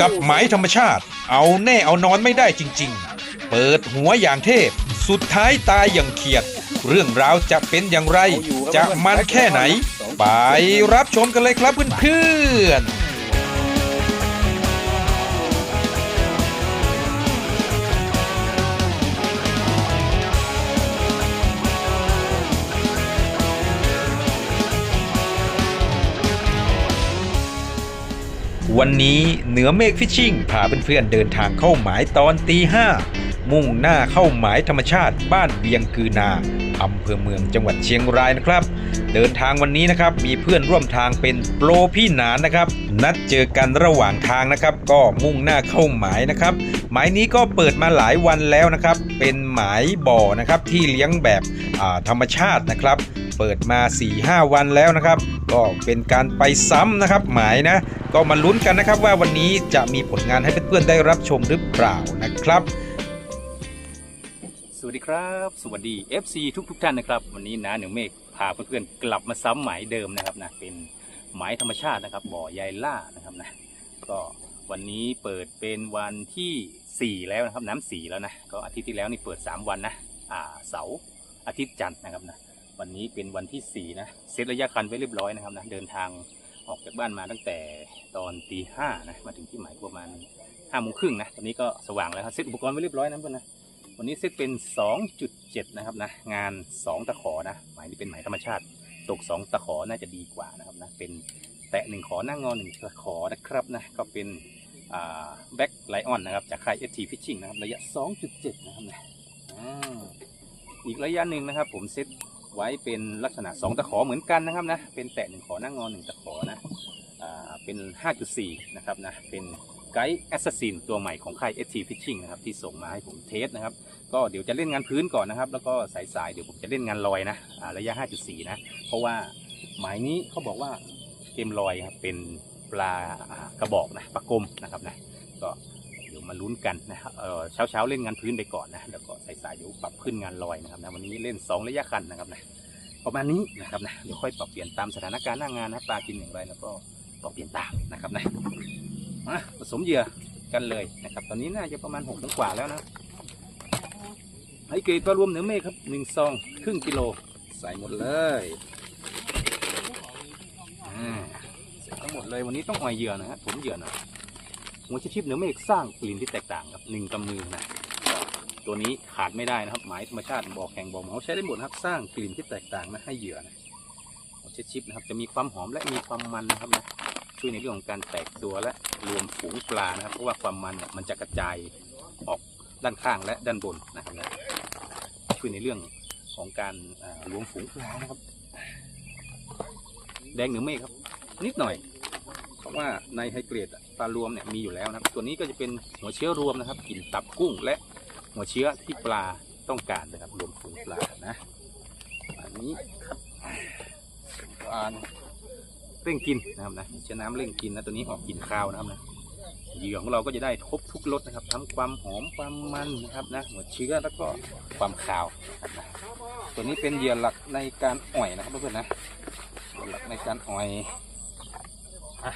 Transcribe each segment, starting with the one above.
กับไหมธรรมชาติ เอาแน่เอานอนไม่ได้จริง ๆ เปิดหัวอย่างเทพ สุดท้ายตายอย่างเขียด เรื่องราวจะเป็นอย่างไร จะมันแค่ไหน ไปรับชมกันเลยครับเพื่อนๆ วันนี้เหนือเมฆฟิชชิ่งพาเพื่อนๆเดินทางเข้าหมายตอนตีห้ามุ่งหน้าเข้าหมายธรรมชาติบ้านเวียงกือนาอำเภอเมืองจังหวัดเชียงรายนะครับ เดินทางวันนี้นะครับมีเพื่อนร่วมทางเป็นโปรพี่หนานนะครับ นัดเจอกันระหว่างทางนะครับ ก็มุ่งหน้าเข้าหมายนะครับ หมายนี้ก็เปิดมาหลายวันแล้วนะครับ เป็นหมายบ่อนะครับที่เลี้ยงแบบธรรมชาตินะครับ เปิดมา 4-5 วันแล้วนะครับ ก็เป็นการไปซ้ำนะครับ หมายนะ ก็มาลุ้นกันนะครับว่าวันนี้จะมีผลงานให้เพื่อนๆได้รับชมหรือเปล่านะครับ สวัสดีครับ สวัสดี FC ทุกทุกๆท่านนะครับ วันนี้นะหนึ่งเมฆพาเพื่อนๆกลับมาซ้ำหมายเดิมนะครับนะเป็นหมายธรรมชาตินะครับ บ่อยายล่านะครับนะก็วันนี้เปิดเป็นวันที่ 4 แล้วนะครับน้ำสี่แล้วนะก็อาทิตย์ที่แล้วนี่เปิด 3 วันนะอ่าเสาร์อาทิตย์จันทร์นะครับนะ วันนี้เป็นวันที่4นะเซตระยะคันไว้เรียบร้อยนะครับนะเดินทางออกจากบ้านมาตั้งแต่ตอนตีห้านะมาถึงที่หมายประมาณห้าโมงครึ่งนะตอนนี้ก็สว่างแล้วครับเซตอุปกรณ์ไว้เรียบร้อยนะเพื่อนนะวันนี้เซตเป็น 2.7 นะครับนะงาน 2 ตะขอนะหมายนี้เป็นหมายธรรมชาติ ตก 2 ตะขอน่าจะดีกว่านะครับนะเป็นแตะหนึ่งขอหน้างอหนึ่งตะขอนะครับนะก็เป็นแบ็คไลออนนะครับจากค่าย ST Fishing นะครับระยะ 2.7 นะครับนะอีกระยะหนึ่งนะครับผมเซต ไว้เป็นลักษณะ 2 ตะขอเหมือนกันนะครับนะเป็นแตะหนึ่งขอน้างงอหนึ่งตะขอนะอ่าเป็น 5.4 นะครับนะเป็นไกด์แอสซัสซินตัวใหม่ของค่าย ST Fishing นะครับที่ส่งมาให้ผมเทสนะครับ ก็เดี๋ยวจะเล่นงานพื้นก่อนนะครับ แล้วก็สายสายๆเดี๋ยวผมจะเล่นงานลอยนะอ่าระยะ 5.4 นะ เพราะว่าหมายนี้เขาบอกว่าเกมลอยครับเป็นปลากระบอกนะปลากลมนะครับนะก็ มาลุ้นกันนะครับเช้าเช้าๆเล่นงานพื้นไปก่อนนะแล้วก็สายสายๆเดี๋ยวปรับขึ้นงานลอยนะครับนะวันนี้เล่น 2 ระยะคันนะครับนะประมาณนี้นะครับนะเดี๋ยวค่อยปรับเปลี่ยนตามสถานการณ์หน้างานนะปลากินอย่างไรแล้วก็ปรับเปลี่ยนตามนะครับนะมาผสมเหยื่อกันเลยนะครับ ตอนนี้น่าจะประมาณหกโมงกว่าแล้วนะไอเกรดก็รวมเนื้อเมฆครับหนึ่งซองครึ่งกิโลใส่หมดเลยอ่าใส่ทั้งหมดเลยวันนี้ต้องอ่อยเหยื่อนะฮะผมเหยื่อหน่อย หัวชิปเนื้อเมฆสร้างกลิ่นที่แตกต่างครับหนึ่งกำมือนะตัวนี้ขาดไม่ได้นะครับ หมายธรรมชาติบอกแข่งบอกเหมาใช้ได้หมดนะครับสร้างกลิ่นที่แตกต่างนะให้เหยื่อนะหัวชิปนะครับจะมีความหอมและมีความมันนะครับนะช่วยในเรื่องของการแตกตัวและรวมฝูงปลานะครับ เพราะว่าความมันเนี่ยมันจะกระจายออกด้านข้างและด้านบนนะครับนะช่วยในเรื่องของการรวมฝูงปลานะครับ แดงเหนือเมฆครับ นิดหน่อย ราะว่าในไฮเกรดปลารวมเนี่ยมีอยู่แล้วนะครับตัวนี้ก็จะเป็นหัวเชื้อรวมนะครับกลิ่นตับกุ้งและหัวเชื้อที่ปลาต้องการนะครับรวมฝูงปลานะอันนี้ครับปลาเร่งกินนะครับนะเชื้อน้ำเร่งกินนะตัวนี้ออกกลิ่นคาวนะครับนะเหยื่อของเราก็จะได้ครบทุกรสนะครับ ทั้งความหอมความมันนะครับนะหัวเชื้อแล้วก็ความคาวนะตัวนี้เป็นเหยื่อหลักในการอ่อยนะครับเพื่อนๆนะหลักในการอ่อยอะ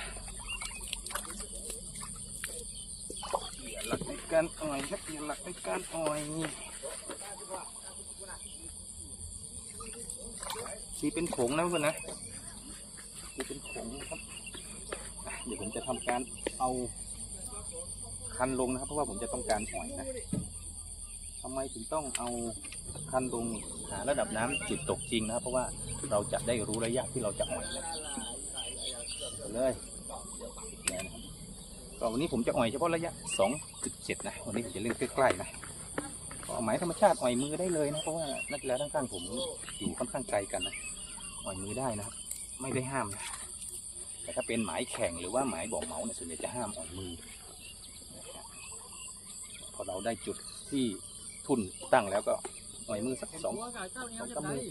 เหยื่อหลั การอ่อยครับเหยื่อหลักในการอ่อยนี่เป็นผงนะเพื่อนนะนี่เป็นผงนะครับ เดี๋ยวผมจะทำการเอาคันลงนะครับ เพราะว่าผมจะต้องการอ่อยนะทำไมถึงต้องเอาคันลงหาระดับน้ำจุดตกจริงนะครับ เพราะว่าเราจะได้รู้ระยะที่เราจะอ่อยนะเลย ก็วันนี้ผมจะอ่อยเฉพาะระยะ 2.7 นะ วันนี้ผมจะเล่นใกล้ๆนะก็เอาหมายธรรมชาติอ่อยมือได้เลยนะ เพราะว่านักกีฬาทั้งข้างผมอยู่ค่อนข้างไกลกันนะอ่อยมือได้นะครับ ไม่ได้ห้ามนะแต่ถ้าเป็นหมายแข่งหรือว่าหมายบอกเมาส์เนี่ยส่วนใหญ่จะห้ามอ่อนมือ พอเราได้จุดที่ทุ่นตั้งแล้วก็อ่อยมือสักสองสองกำมือ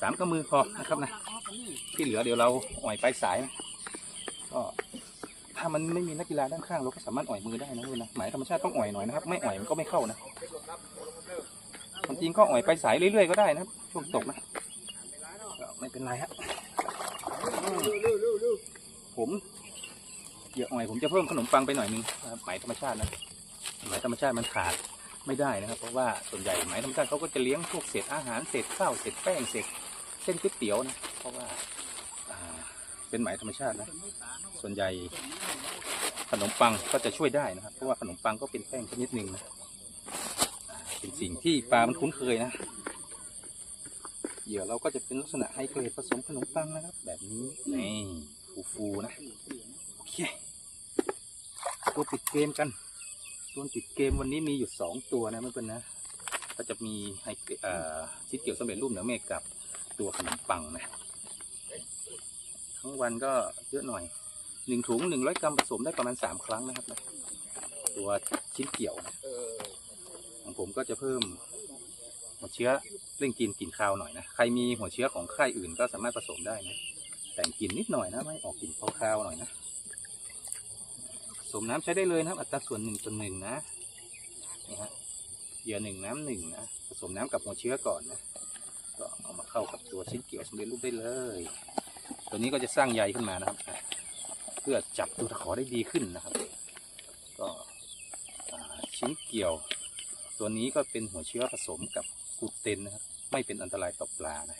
สามกำมือพอนะครับนะ ที่เหลือเดี๋ยวเราอ่อยปลายสายนะก็ถ้ามันไม่มีนักกีฬาด้านข้างเราก็สามารถอ่อยมือได้นะเว้ยนะหมายธรรมชาติต้องอ่อยหน่อยนะครับ ไม่อ่อยมันก็ไม่เข้านะความจริงก็อ่อยไปสายเรื่อยๆก็ได้นะครับช่วงตกนะก็ไม่เป็นไรฮะผมเยอะหน่อยผมจะเพิ่มขนมปังไปหน่อยนึงนะครับไหมธรรมชาตินะหมายธรรมชาติมันขาดไม่ได้นะครับ เพราะว่าส่วนใหญ่หมายธรรมชาติเขาก็จะเลี้ยงพวกเศษอาหารเศษข้าวเศษแป้งเศษ เส้นก๋วยเตี๋ยวนะเพราะว่าเป็นไหมธรรมชาตินะส่วนใหญ่ขนมปังก็จะช่วยได้นะครับ เพราะว่าขนมปังก็เป็นแป้งชนิดหนึ่งนะเป็นสิ่งที่ปลามันคุ้นเคยนะเหยื่อเราก็จะเป็นลักษณะไฮเกรดผสมขนมปังนะครับ แบบนี้นี่ฟูๆนะโอเคตัวปิดเกมกัน ตัวปิดเกมวันนี้มีอยู่สองตัวนะเพื่อนๆนะ ก็จะมีไฮเกรดชิดเกี่ยวสำเร็จรูปเหนือเมฆกับ ตัวขนมปังนะทั้งวันก็เยอะหน่อยหนึ่งถุงหนึ่งร้อยกรัมผสมได้ประมาณสามครั้งนะครับนะตัวชิ้นเกี่ยวนะของผมก็จะเพิ่มหัวเชื้อเร่งกินกลิ่นคาวหน่อยนะใครมีหัวเชื้อของค่ายอื่นก็สามารถผสมได้นะแต่งกลิ่นนิดหน่อยนะไม่ออกกลิ่นคาวๆหน่อยนะผสมน้ำใช้ได้เลยนะครับ อัตราส่วนหนึ่งต่อหนึ่งนะนี่ฮะเหยื่อหนึ่งน้ำหนึ่งนะผสมน้ำกับหัวเชื้อก่อนนะ เข้ากับตัวชิ้นเกี่ยวสำเร็จรูปได้เลย ตัวนี้ก็จะสร้างใยขึ้นมานะครับ เพื่อจับตัวตะขอได้ดีขึ้นนะครับ ก็ชิ้นเกี่ยว ตัวนี้ก็เป็นหัวเชื้อผสมกับกูเตนนะครับ ไม่เป็นอันตรายต่อปลานะ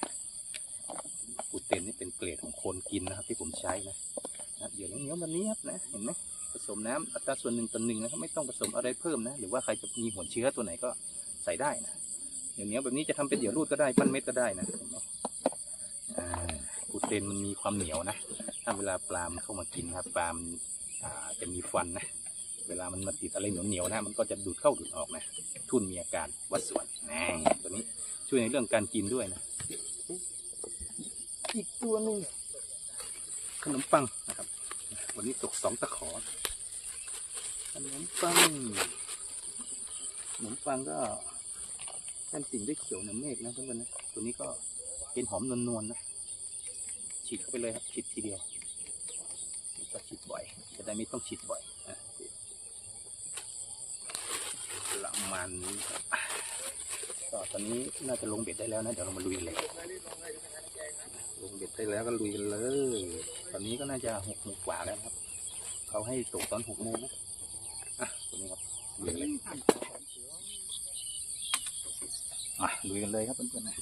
กูเตนนี่เป็นเกรดของคนกินนะครับ ที่ผมใช้นะนะครับเดี๋ยวเนียวๆแบบนี้ครับนะเห็นไหมผสมน้ำอัตราส่วนหนึ่งต่อหนึ่งนะครับไม่ต้องผสมอะไรเพิ่มนะ หรือว่าใครจะมีหัวเชื้อตัวไหนก็ใส่ได้นะ เดี๋ยวเหนียวแบบนี้จะทำเป็นเดี่ยวรูดก็ได้ปั้นเม็ดก็ได้นะกูเตนมันมีความเหนียวนะถ้าเวลาปลามเข้ามากินครับปลามจะมีฟันนะเวลามันมาติดอะไรเหนียวๆนะ มันก็จะดูดเข้าดูดออกนะ ทุ่นมีอาการวัดส่วนน่ตัวนี้ช่วยในเรื่องการกินด้วยนะ อีกตัวหนึ่งขนมปังนะครับ วันนี้ตกสองตะขอ ขนมปัง ขนมปังก็ เป็นสิ่งด้เขียวเหนือเมฆนะเพื่อนๆนะตัวนี้ก็เป็นหอมนวลๆนะฉีดเข้าไปเลยครับฉีดทีเดียวไม่ต้องฉีดบ่อยจะได้ไม่ต้องฉีดบ่อยนะประมาณนี้ครับก็ตอนนี้น่าจะลงเบ็ดได้แล้วนะเดี๋ยวเรามาลุยเลยลงเบ็ดได้แล้วก็ลุยกันเลย ตอนนี้ก็น่าจะหกโมงกว่าแล้วครับ เขาให้ตกตอนหกโมงนะอะตัวนี้ครับลุยเลย อะลุยกันเลยครับเพื่อนๆนะ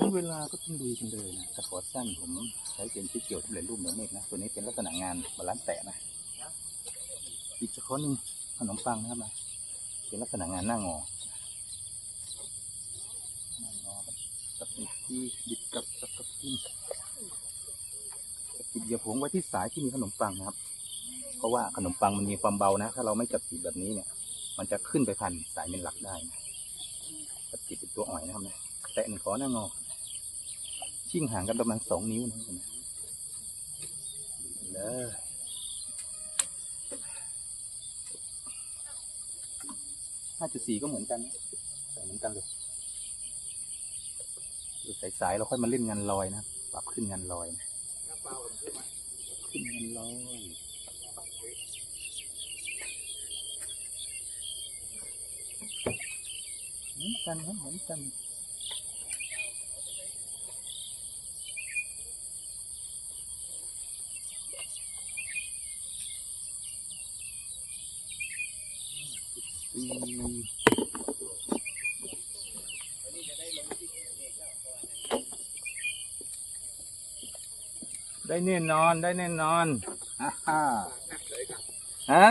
ถึงเวลาก็ต้องลุยกันเลยนะตะขอสั้นผมใช้เป็นที่เกี่ยวสำเร็จรูปเหนือเมฆนะ ตัวนี้เป็นลักษณะงานบาลานซ์แตะนะ อีกตะขอหนึ่งขนมปังนะครับนะเป็นลักษณะงานหน้างอหน้างอกับอีกที่บิดกับกับกับที่ติดเหยียบหงไว้ที่สายที่มีขนมปังนะครับ เพราะว่าขนมปังมันมีความเบานะ ถ้าเราไม่จับติดแบบนี้เนี่ย มันจะขึ้นไปพันสายเป็นหลักได้นะ จับติดเป็นตัวอ่อยนะครับนะแตะหนึ่งขอหน้างอ ชิ่งห่างกันประมาณสองนิ้วนะคุณเลยห้าจุดสี่ก็เหมือนกันนะใส่เหมือนกันเลยดูสายๆเราค่อยมาเล่นงานลอยนะ ปรับขึ้นงานลอยนะขึ้นงานลอย เหมือนกันครับเหมือนกันอืมได้แน่นอนได้แน่นอนฮ่าฮ่าฮะ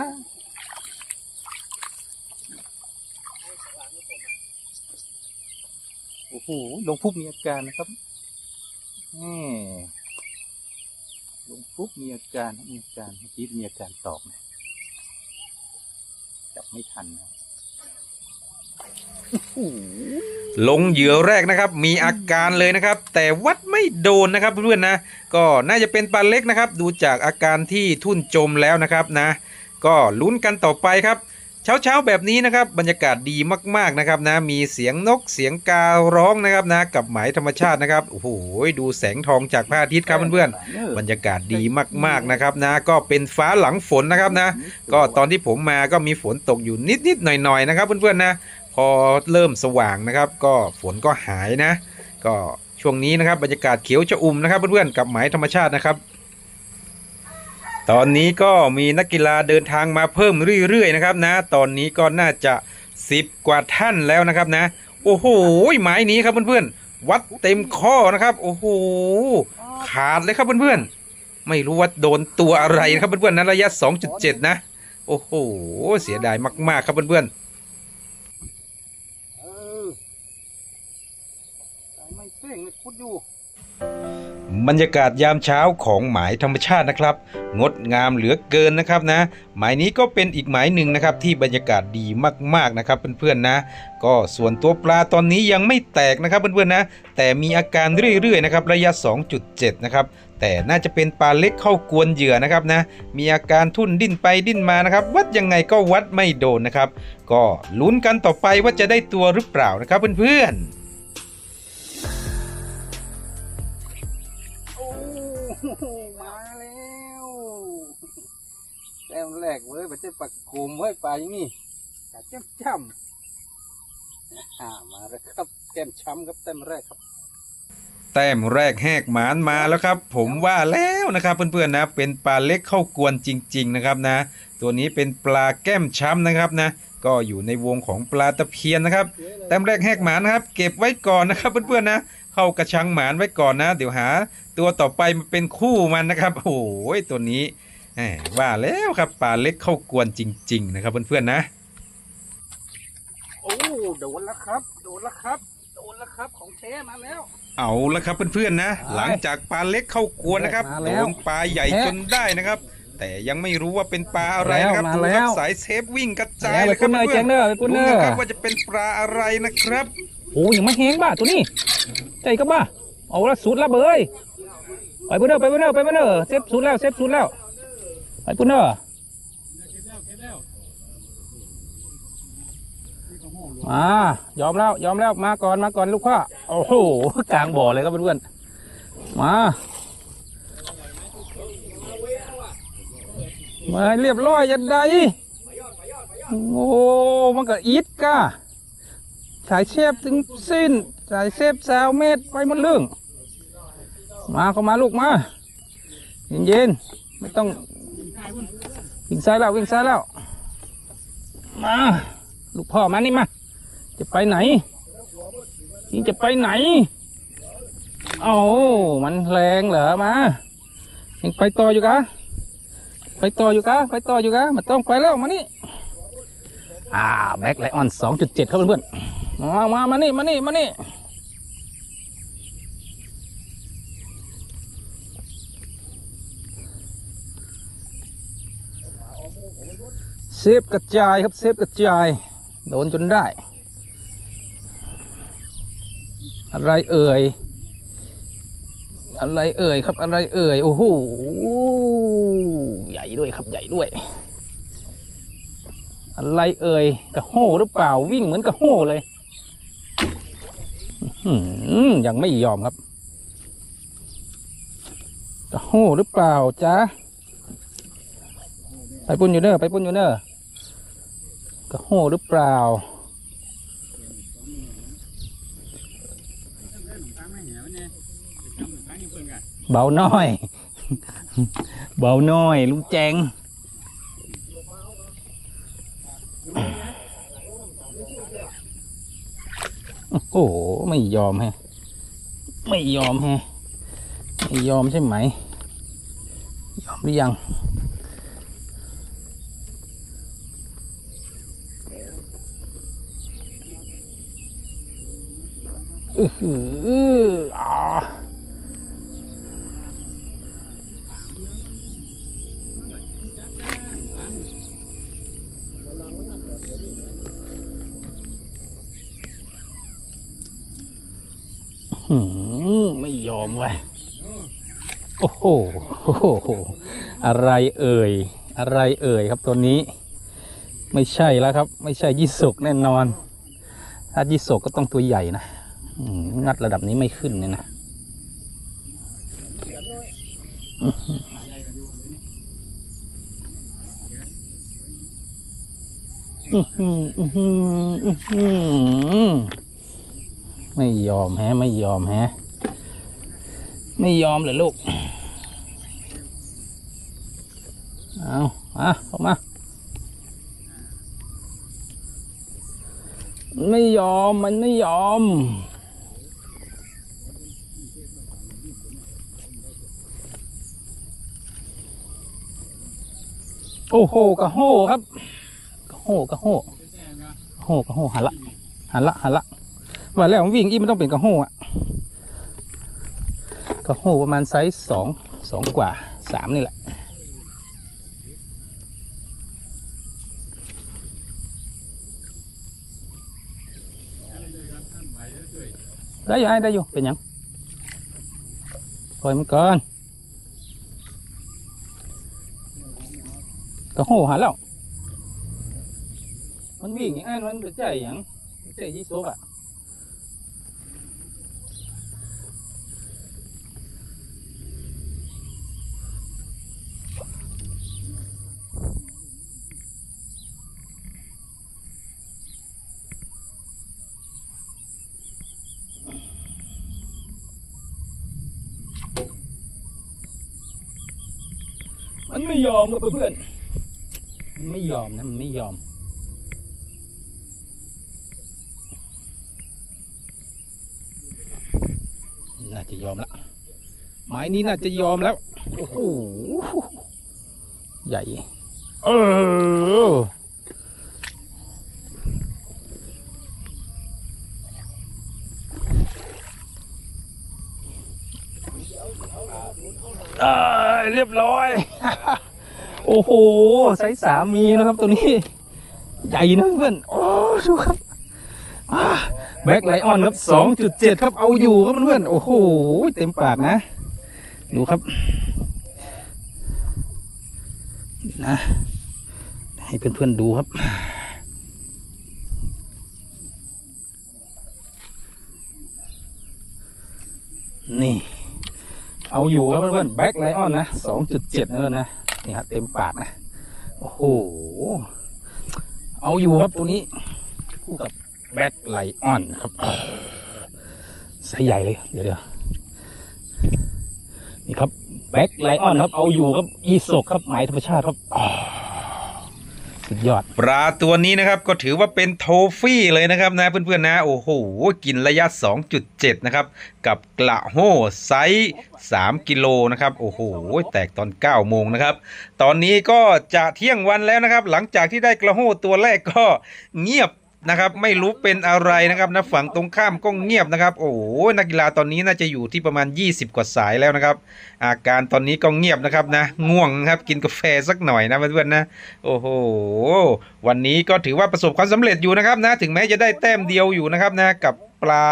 โอ้โหลงปุ๊บมีอาการนะครับนี่ลงปุ๊บมีอาการมีอาการเมื่อกี้มีอาการตอกนะจับไม่ทันนะลงเหยื่อแรกนะครับ มีอาการเลยนะครับ แต่วัดไม่โดนนะครับเพื่อนนะ ก็น่าจะเป็นปลาเล็กนะครับ ดูจากอาการที่ทุ่นจมแล้วนะครับนะ ก็ลุ้นกันต่อไปครับ เช้าๆแบบนี้นะครับบรรยากาศดีมากๆนะครับนะมีเสียงนกเสียงการ้องนะครับนะกับหมายธรรมชาตินะครับโอ้โหดูแสงทองจากพระอาทิตย์ครับเพื่อนๆบรรยากาศดีมากๆนะครับนะก็เป็นฟ้าหลังฝนนะครับนะ ก็ตอนที่ผมมาก็มีฝนตกอยู่นิดๆหน่อยๆนะครับเพื่อนๆนะพอเริ่มสว่างนะครับ ก็ฝนก็หายนะ ก็ช่วงนี้นะครับบรรยากาศเขียวชอุ่มนะครับเพื่อนๆกับหมายธรรมชาตินะครับ ตอนนี้ก็มีนักกีฬาเดินทางมาเพิ่มเรื่อยๆนะครับนะ ตอนนี้ก็น่าจะ 10 กว่าท่านแล้วนะครับนะ โอ้โหหมายนี้ครับเพื่อนๆ วัดเต็มข้อนะครับ โอ้โห ขาดเลยครับเพื่อนๆ ไม่รู้ว่าโดนตัวอะไรนะครับเพื่อนๆนะระยะ 2.7 นะ โอ้โห เสียดายมากๆครับเพื่อนๆไม่เส้งไม่คุดอยู่ บรรยากาศยามเช้าของหมายธรรมชาตินะครับ งดงามเหลือเกินนะครับนะ หมายนี้ก็เป็นอีกหมายหนึ่งนะครับที่บรรยากาศดีมากๆนะครับเพื่อนๆนะ ก็ส่วนตัวปลาตอนนี้ยังไม่แตกนะครับเพื่อนๆนะ แต่มีอาการเรื่อยๆนะครับระยะ 2.7 นะครับแต่น่าจะเป็นปลาเล็กเข้ากวนเหยื่อนะครับนะ มีอาการทุ่นดิ้นไปดิ้นมานะครับ วัดยังไงก็วัดไม่โดนนะครับ ก็ลุ้นกันต่อไปว่าจะได้ตัวหรือเปล่านะครับเพื่อนๆ แต้มแรกเว้ยมันจะปักโคมไว้ปลาอย่างนี้กัดจ้ำจ้ำอ่ามาแล้วครับแต้มช้ำครับแต้มแรกครับแต้มแรกแหกหมานมาแล้วครับ ผมว่าแล้วนะครับเพื่อนๆนะ เป็นปลาเล็กเข้ากวนจริง ๆนะครับนะ ตัวนี้เป็นปลาแก้มช้ำนะครับนะ ก็อยู่ในวงของปลาตะเพียนนะครับ แต้มแรกแหกหมานนะครับ เก็บไว้ก่อนนะครับเพื่อนๆนะ เข้ากระชังหมานไว้ก่อนนะ เดี๋ยวหา ตัวต่อไปมาเป็นคู่มันนะครับโอ้ยตัวนี้ ว่าแล้วครับปลาเล็กเข้ากวนจริง ๆ นะครับเพื่อนๆนะ โอ้โดนแล้วครับ โดนแล้วครับ โดนแล้วครับของแท้มาแล้ว เอาละครับเพื่อนๆนะ หลังจากปลาเล็กเข้ากวนนะครับมาโดแล้วนปลาใหญ่จนได้นะครับ แต่ยังไม่รู้ว่าเป็นปลาอะไรนะครับมาดูแล้วครับสายเซฟวิ่งกระจายไปเลยคปุ้รับนเนอร์เพื่เจอนงเนอร์ไปปุ้นๆเนดูอร์นะครับว่าจะเป็นปลาอะไรนะครับโอ้ยังไม่แห้งบ้าตัวนี้ ใจก็บ้าเอาละสุดละเบยไปปุ้นเนอร์ไปปุ้นเนอร์ไปปุ้นเนอร์เซฟสุดแล้วเซฟสุดแล้ว ไปปุ้นเนอมายอมแล้ว ยอมแล้ว มาก่อน มาก่อนลูกพ่อ โอ้โห กลางบ่อเลยครับเพื่อนๆ มา มาเรียบร้อยยันใดโอ้ มันก็อีดก้าสายเชฟถึงสิ้น สายเชฟสาวเมตรไปหมดเรื่อง มาเข้ามาลูกมา เย็นๆ ไม่ต้อง วิ่งซ้ายแล้ววิ่งซ้ายแล้ว มาลูกพ่อมานี่มา จะไปไหนยิงจะไปไหนเอามันแรงเหรอมายังไปต่ออยู่กะไปต่ออยู่กะไปต่ออยู่กะมันต้องไปแล้วมานี่อ่าแบ็คไลออนสองจุดเจ็ดครับเพื่อนๆมามามานี่มานี่มานี่ เซฟกระจายครับเซฟกระจาย โดนจนได้ อะไรเอ่ย อะไรเอ่ยครับอะไรเอ่ย โอ้โหใหญ่ด้วยครับใหญ่ด้วย อะไรเอ่ยกระโหหรือเปล่าวิ่งเหมือนกระโหเลยยังไม่ยอมครับกระโหหรือเปล่าจ๊ะไปปุ่นอยู่เนอะไปปุ่นอยู่เนอะ กระโหหรือเปล่า เบาน้อย เบาน้อย ลุงแจงโอ้โห ไม่ยอมแฮะ ไม่ยอมแฮะ ไม่ยอมใช่ไหม ยอมหรือยัง อือหืออ่าหืมไม่ยอมเว้ยโอ้โหโอ้โห อะไรเอ่ย อะไรเอ่ยครับตัวนี้ ไม่ใช่แล้วครับ ไม่ใช่ยี่สกแน่นอน ถ้ายี่สกก็ต้องตัวใหญ่นะ งัดระดับนี้ไม่ขึ้นเนี่ยนะไม่ยอมแฮะ ไม่ยอมแฮะ ไม่ยอมเลยลูก เอาอะออกมา ไม่ยอมมันไม่ยอม อ้โหกระโหครับกระโหกระโหกระโหกระโหหันละหันละหันละว่าแล้วมันวิ่งอีมันต้องเป็นกระโหอะกระโหประมาณไซส์สองสองกว่าสามนี่แหละได้อยู่ไอ้ได้อยู่เป็นยังปล่อยมันก่อน กระโหหาแล้ว มันวิ่งอย่างนั้นมันใจหยังใจยี่สกอะมันไม่ยอมกับเพื่อน ไม่ยอมนะมันไม่ยอม น่าจะยอมละไม้นี้น่าจะยอมแล้ว โอ้โห ใหญ่ เออเรียบร้อย โอ้โหไซส์สามีนะครับตัวนี้ ใหญ่นะเพื่อนโอ้ดูครับแบ็คไลออนครับสองจุดเจ็ดครับเอาอยู่ครับเพื่อนโอ้โหเต็มปากนะ ดูครับนะ ให้เพื่อนๆดูครับนี่ เอาอยู่ครับเพื่อนๆแบ็คไลออนนะสองจุดเจ็ดนั่นนะ นี่ครับเต็มปากนะ โอ้โห เอาอยู่ครับตัวนี้ คู่กับแบ็คไลออนครับไซส์ใหญ่เลย เดี๋ยวเดี๋ยวนี่ครับแบ็คไลออนครับ เอาอยู่ครับอีสกครับหมายธรรมชาติครับ สุดยอด ปลาตัวนี้นะครับก็ถือว่าเป็นโทฟี่เลยนะครับนะเพื่อนๆนะโอ้โหกินระยะ 2.7 นะครับ กับกระโห้ไซส์3กิโลนะครับโอ้โหแตกตอน 9 โมงนะครับ ตอนนี้ก็จะเที่ยงวันแล้วนะครับ หลังจากที่ได้กระโห้ตัวแรกก็เงียบ นะครับ ไม่รู้เป็นอะไรนะครับนะฝั่งตรงข้ามก็เงียบนะครับ โอ้โหนักกีฬาตอนนี้น่าจะอยู่ที่ประมาณ 20 กว่าสายแล้วนะครับ อาการตอนนี้ก็เงียบนะครับนะง่วงครับกินกาแฟสักหน่อยนะเพื่อนๆนะโอ้โหวันนี้ก็ถือว่าประสบความสำเร็จอยู่นะครับนะถึงแม้จะได้แต้มเดียวอยู่นะครับนะกับปลา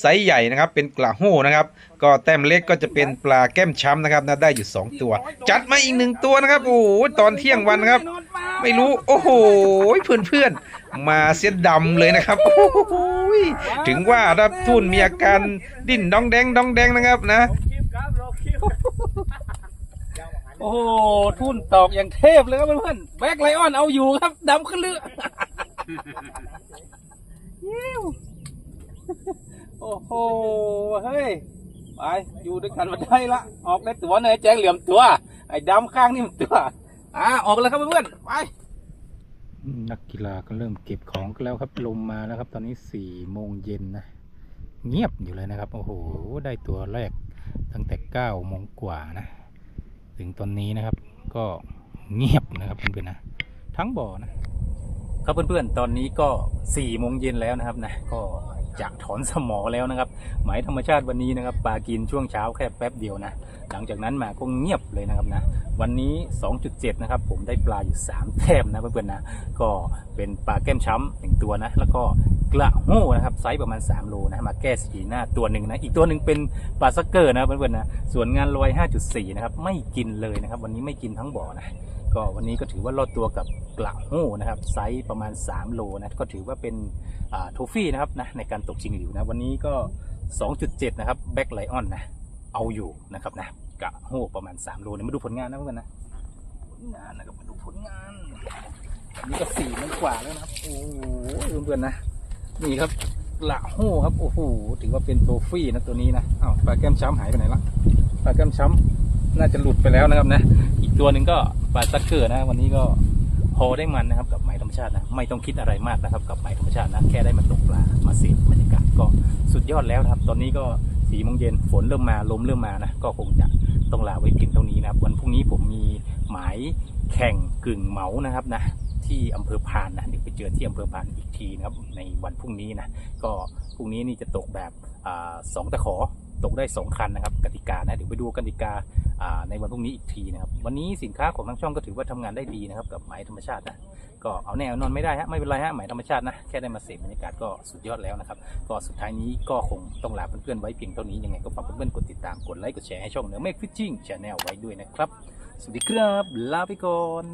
ไซส์ใหญ่นะครับ เป็นกระโห้นะครับ ก็แต้มเล็กก็จะเป็นปลาแก้มช้ำนะครับนะได้อยู่ 2 ตัว จัดมาอีกหนึ่งตัวนะครับโอ้โหตอนเที่ยงวันนะครับ ไม่รู้ โอ้โหเพื่อนๆ มาเสียดำเลยนะครับถึงว่าถ้าทุนมีอาการดิ้นดองแดงดองแดงนะครับนะ โอ้โหทุ่นตอกอย่างเทพเลยครับเพื่อนๆแบ็คไลออนเอาอยู่ครับดำขึ้นเรือยโอ้โหเฮ้ยไปอยู่ด้วยกันมาได้ละออกได้ตัวเนยแจ้งเหลี่ยมตัว ไอ้ดำข้างนี่มันตัวอ่าออกแล้วครับเพื่อนๆไป นักกีฬาก็เริ่มเก็บของกันแล้วครับลมมาแล้วครับ ตอนนี้สี่โมงเย็นนะเงียบอยู่เลยนะครับ โอ้โห ได้ตัวแรกตั้งแต่เก้าโมงกว่านะ ถึงตอนนี้นะครับ ก็เงียบนะครับเพื่อนๆนะทั้งบ่อนะครับเพื่อนๆตอนนี้ก็สี่โมงเย็นแล้วนะครับนะก็ จะถอนสมอแล้วนะครับ หมายธรรมชาติวันนี้นะครับปลากินช่วงเช้าแค่แป๊บเดียวนะ หลังจากนั้นมาก็เงียบเลยนะครับนะ วันนี้ 2.7 นะครับ ผมได้ปลาอยู่ 3 แต้มนะเพื่อนๆนะ ก็เป็นปลาแก้มช้ำหนึ่งตัวนะ แล้วก็กระโห้นะครับไซส์ประมาณ 3 โลนะมาแก้สีหน้าตัวหนึ่งนะ อีกตัวหนึ่งเป็นปลาซักเกอร์นะเพื่อนๆนะ ส่วนงานลอย 5.4 นะครับไม่กินเลยนะครับ วันนี้ไม่กินทั้งบ่อนะ ก็วันนี้ก็ถือว่ารอดตัวกับกระโห้นะครับไซส์ประมาณ 3 โลนะก็ถือว่าเป็นโทฟี่นะครับนะในการตกชิงหลิวนะวันนี้ก็ 2.7 นะครับแบ็คไลออนนะเอาอยู่นะครับนะกระโห้ประมาณ 3 โลเนี่ยมาดูผลงานนะเพื่อนนะผลงานนะครับมาดูผลงานอันนี้ก็สี่มันกว่าแล้วนะครับ โอ้โหเพื่อนๆนะนี่ครับกระโห้ครับโอ้โหถือว่าเป็นโทฟี่นะตัวนี้นะอ้าวปลาแก้มช้ำหายไปไหนละปลาแก้มช้ำ น่าจะหลุดไปแล้วนะครับนะ อีกตัวหนึ่งก็ปลาซักเกอร์นะ วันนี้ก็พอได้มันนะครับกับไหมธรรมชาตินะ ไม่ต้องคิดอะไรมากนะครับกับไหมธรรมชาตินะ แค่ได้มาตกปลามาเสพบรรยากาศก็สุดยอดแล้วนะครับ ตอนนี้ก็สี่โมงเย็นฝนเริ่มมาลมเริ่มมานะ ก็คงจะต้องลาไว้เพียงเท่านี้นะครับ วันพรุ่งนี้ผมมีหมายแข่งกึ่งเหมานะครับนะที่อำเภอพานนะเดี๋ยวไปเจอที่อำเภอพานอีกทีนะครับในวันพรุ่งนี้นะก็พรุ่งนี้นี่จะตกแบบอสองตะขอ ตกได้สองคันนะครับกติกานะเดี๋ยวไปดูกติกาในวันพรุ่งนี้อีกทีนะครับวันนี้สินค้าของทางช่องก็ถือว่าทำงานได้ดีนะครับกับไหมธรรมชาตินะก็เอาแน่เอานอนไม่ได้ฮะไม่เป็นไรฮะไหมธรรมชาตินะแค่ได้มาเสพบรรยากาศก็สุดยอดแล้วนะครับก็สุดท้ายนี้ก็คงต้องลาเพื่อนๆไว้เพียงเท่านี้ยังไงก็ฝากเพื่อนๆกดติดตามกดไลค์กดแชร์ให้ช่องเนื้อเมฆฟิชชิ่งชาแนลไว้ด้วยนะครับสวัสดีครับลาไปก่อน